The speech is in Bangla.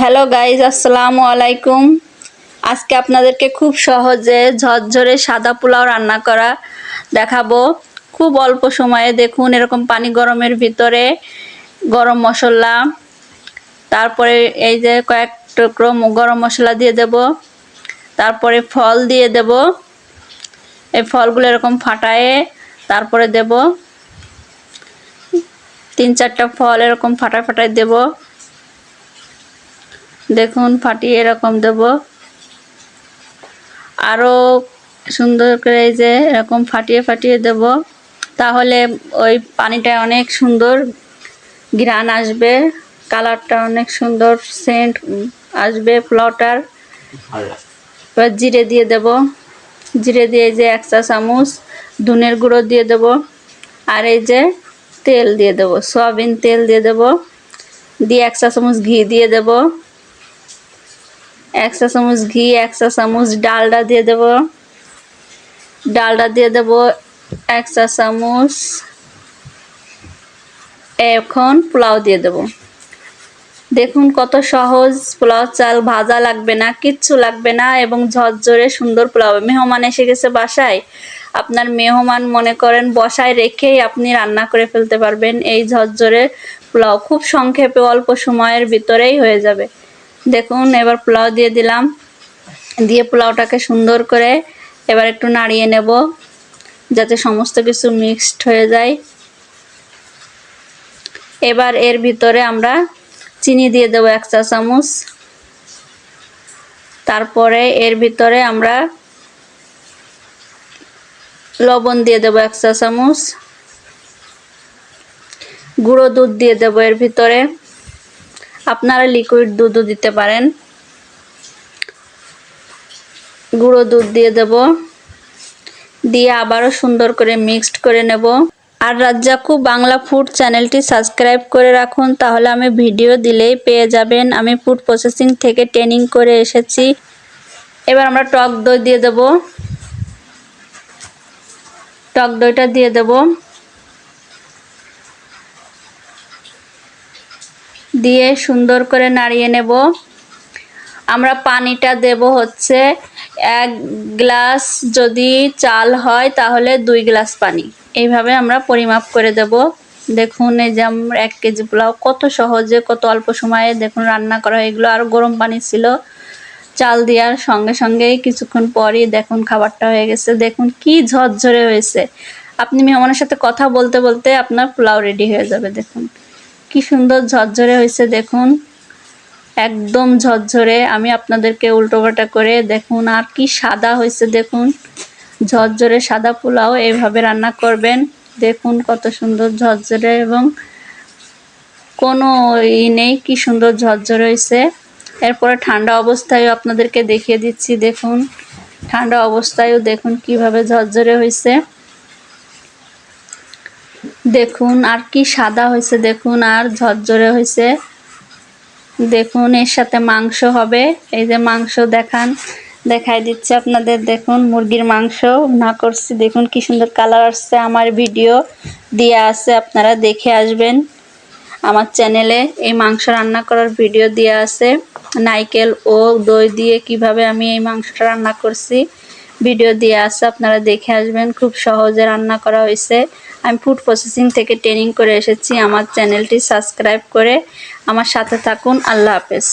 হ্যালো গাইজ, আসসালামু আলাইকুম। আজকে আপনাদেরকে খুব সহজে ঝরঝরে সাদা পোলাও রান্না করা দেখাবো। খুব অল্প সময়ে দেখুন এরকম পানি গরমের ভিতরে গরম মশলা, তারপরে এই যে কয়েক টুকরো গরম মশলা দিয়ে দেব, তারপরে ফল দিয়ে দেব। এই ফলগুলো এরকম ফাটায়ে তারপরে দেব। তিন চারটা ফল এরকম ফাটা ফাটায় দেবো। দেখুন, ফাটিয়ে এরকম দেব। আরও সুন্দর করে এই যে এরকম ফাটিয়ে ফাটিয়ে দেব। তাহলে ওই পানিটা অনেক সুন্দর ঘ্রাণ আসবে, কালারটা অনেক সুন্দর সেন্ট আসবে পোলাওটার এবার জিরে দিয়ে দেব। জিরে দিয়ে যে এক চা চামচ ধনের গুঁড়ো দিয়ে দেব। আর এই যে তেল দিয়ে দেব, সয়াবিন তেল দিয়ে দেব। দিয়ে এক চা চামচ ঘি দিয়ে দেব। এক চা চামচ ঘি এক চা চামচ ডালডা দিয়ে দেব। ডালডা দিয়ে দেব এক চা চামচ। এখন পোলাও দিয়ে দেব। দেখুন কত সহজ পোলাও চাল, ভাজা লাগবে না, কিচ্ছু লাগবে না এবং ঝরঝরে সুন্দর পোলাও। মেহমান এসে গেছে বাসায়। আপনার মেহমান মনে করেন বসায় রেখেই আপনি রান্না করে ফেলতে পারবেন। এই ঝরঝরে পোলাও খুব সংক্ষেপে অল্প সময়ের ভিতরেই হয়ে যাবে। দেখুন, এবার পোলাও দিয়ে দিলাম। দিয়ে পোলাওটাকে সুন্দর করে এবার একটু নাড়িয়ে নেব, যাতে সমস্ত কিছু মিক্সড হয়ে যায়। এবার এর ভিতরে আমরা চিনি দিয়ে দেবো এক চা চামচ। তারপরে এর ভিতরে আমরা লবণ দিয়ে দেবো এক চা চামচ। গুঁড়ো দুধ দিয়ে দেবো এর ভিতরে। আপনারা লিকুইড দুধও দিতে পারেন। গুঁড়ো দুধ দিয়ে দেব। দিয়ে আবারও সুন্দর করে মিক্সড করে নেব। আর রাজ্জাকু বাংলা ফুড চ্যানেলটি সাবস্ক্রাইব করে রাখুন, তাহলে আমি ভিডিও দিলেই পেয়ে যাবেন। আমি ফুড প্রসেসিং থেকে ট্রেনিং করে এসেছি। এবার আমরা টক দই দিয়ে দেব। টক দইটা দিয়ে দেব। দিয়ে সুন্দর করে নাড়িয়ে নেব। আমরা পানিটা দেব হচ্ছে এক গ্লাস যদি চাল হয় তাহলে দুই গ্লাস পানি। এইভাবে আমরা পরিমাপ করে দেব। দেখুন, এই যে আমরা এক কেজি পোলাও কত সহজে, কত অল্প সময়ে দেখুন রান্না করা এগুলো আর গরম পানি ছিল। চাল দেওয়ার সঙ্গে সঙ্গেই কিছুক্ষণ পরই দেখুন খাবারটা হয়ে গেছে। দেখুন কি ঝরঝরে হয়েছে। আপনি মেহমানের সাথে কথা বলতে বলতে আপনার পোলাও রেডি হয়ে যাবে। দেখুন। কি সুন্দর ঝরঝরে হয়েছে, দেখুন। একদম ঝরঝরে। আমি আপনাদেরকে উল্টোপাল্টা করে দেখুন আর কি সাদা হয়েছে, দেখুন। ঝরঝরে সাদা পোলাও এইভাবে রান্না করবেন। দেখুন কত সুন্দর ঝরঝরে এবং কোনো ই নেই, কি সুন্দর ঝরঝরে হয়েছে। এরপরে ঠান্ডা অবস্থায়ও আপনাদেরকে দেখিয়ে দিচ্ছি, দেখুন। ঠান্ডা অবস্থায়ও দেখুন কীভাবে ঝরঝরে হয়েছে। দেখুন, আর কি সাদা হয়েছে, দেখুন, আর ঝরঝরে হয়েছে। দেখুন, এর সাথে মাংস হবে। এই যে মাংস দেখান, দেখাই দিচ্ছে আপনাদের। দেখুন, মুরগির মাংস না করছি। দেখুন, কি সুন্দর কালার আসছে। আমার ভিডিও দিয়ে আছে, আপনারা দেখে আসবেন। আমার চ্যানেলে এই মাংস রান্না করার ভিডিও দিয়ে আছে। নাইকেল ও দই দিয়ে কীভাবে আমি এই মাংসটা রান্না করছি। ভিডিও দিয়ে আছে, আপনারা দেখে আসবেন। খুব সহজে রান্না করা হয়েছে। আমি ফুড প্রসেসিং থেকে ট্রেনিং করে এসেছি। আমার চ্যানেলটি সাবস্ক্রাইব করে আমার সাথে থাকুন। আল্লাহ হাফেজ।